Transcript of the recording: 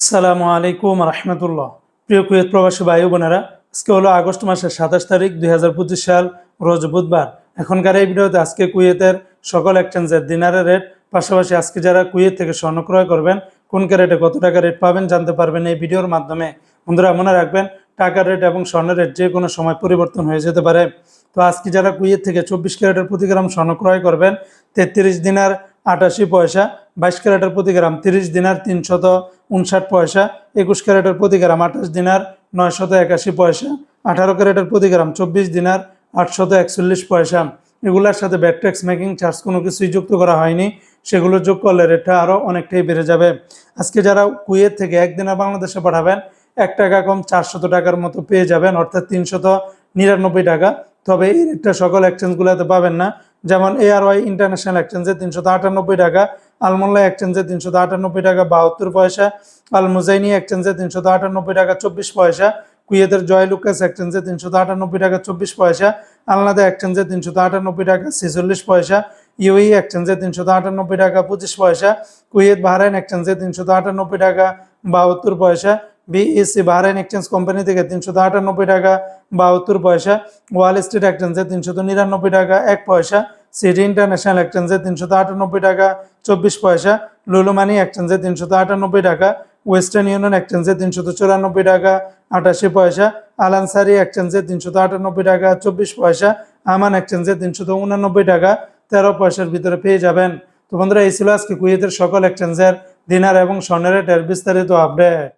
আসসালামু আলাইকুম রহমতুল্লাহ। প্রিয় কুয়েত প্রবাসী ভাই বোনেরা, আজকে হলো আগস্ট মাসের সাতাশ তারিখ দু হাজার পঁচিশ সাল, রোজ বুধবার। এখনকার এই ভিডিওতে আজকে কুয়েতের সকল এক্সচেঞ্জের দিনারের রেট পাশাপাশি আজকে যারা কুয়েত থেকে স্বর্ণ ক্রয় করবেন, কোন ক্যারেটে কত টাকা রেট পাবেন জানতে পারবেন এই ভিডিওর মাধ্যমে। বন্ধুরা, মনে রাখবেন, টাকার রেট এবং স্বর্ণের রেট যে কোনো সময় পরিবর্তন হয়ে যেতে পারে। তো আজকে যারা কুয়েত থেকে চব্বিশ ক্যারেটের প্রতি গ্রাম স্বর্ণ ক্রয় করবেন, তেত্রিশ দিনার আটাশি পয়সা, বাইশ ক্যারেটের প্রতি গ্রাম তিরিশ দিনার তিনশত উনষাট পয়সা, একুশ ক্যারেটের প্রতি গ্রাম আঠাশ দিনার নয়শত একাশি পয়সা, আঠারো ক্যারেটের প্রতি গ্রাম চব্বিশ দিনার আটশত একচল্লিশ পয়সা। এগুলোর সাথে ব্যাক ট্যাক্স মেকিং চার্জ কোনো কিছুই যুক্ত করা হয়নি। সেগুলো যোগ করলে রেটটা আরও অনেকটাই বেড়ে যাবে। আজকে যারা কুয়েত থেকে একদিনের বাংলাদেশে পাঠাবেন, এক টাকা কম চারশত টাকার মতো পেয়ে যাবেন, অর্থাৎ তিনশত নিরানব্বই টাকা। তবে এই রেটটা সকল এক্সচেঞ্জগুলোতে পাবেন না। যেমন এআরওয়াই ইন্টারন্যাশনাল এক্সচেঞ্জে তিনশত আটানব্বই টাকা আলমোল্লা এক্সচেঞ্জে তিনশত আটানব্বই টাকা, বাহাত্তর পয়সা আল মুজাইনি এক্সচেঞ্জে তিনশত আটানব্বই টাকা, চব্বিশ পয়সা, কুয়েতের জয় লুকাস এক্সচেঞ্জে তিনশত আটানব্বই টাকা, চব্বিশ পয়সা আলনাদা এক্সচেঞ্জে তিনশত আটানব্বই টাকা, ছেচল্লিশ পয়সা ইউই এক্সচেঞ্জে তিনশো আটানব্বই টাকা, পঁচিশ পয়সা, কুয়েত বাহরাইন এক্সচেঞ্জে তিনশত আটানব্বই টাকা, বাহাত্তর পয়সা বিএসসি বাহরাইন এক্সচেঞ্জ কোম্পানি থেকে তিনশত আটানব্বই টাকা, বাহাত্তর পয়সা ওয়াল স্ট্রিট এক্সচেঞ্জে তিনশো নিরানব্বই টাকা, এক পয়সা সিটি ইন্টারন্যাশনাল এক্সচেঞ্জে তিনশত আটানব্বই টাকা, চব্বিশ পয়সা। লুলুমানি এক্সচেঞ্জে তিনশত আটানব্বই টাকা। ওয়েস্টার্ন ইউনিয়ন এক্সচেঞ্জে তিনশত চুরানব্বই টাকা, আটাশি পয়সা। আলানসারি এক্সচেঞ্জে তিনশত আটানব্বই টাকা, চব্বিশ পয়সা। আমান এক্সচেঞ্জে তিনশত উনানব্বই টাকা, তেরো পয়সার ভিতরে পেয়ে যাবেন। তো বন্ধুরা, এই ছিল আজকে কুয়েতের সকল এক্সচেঞ্জের দিনার এবং স্বর্ণের বিস্তারিত আপডেট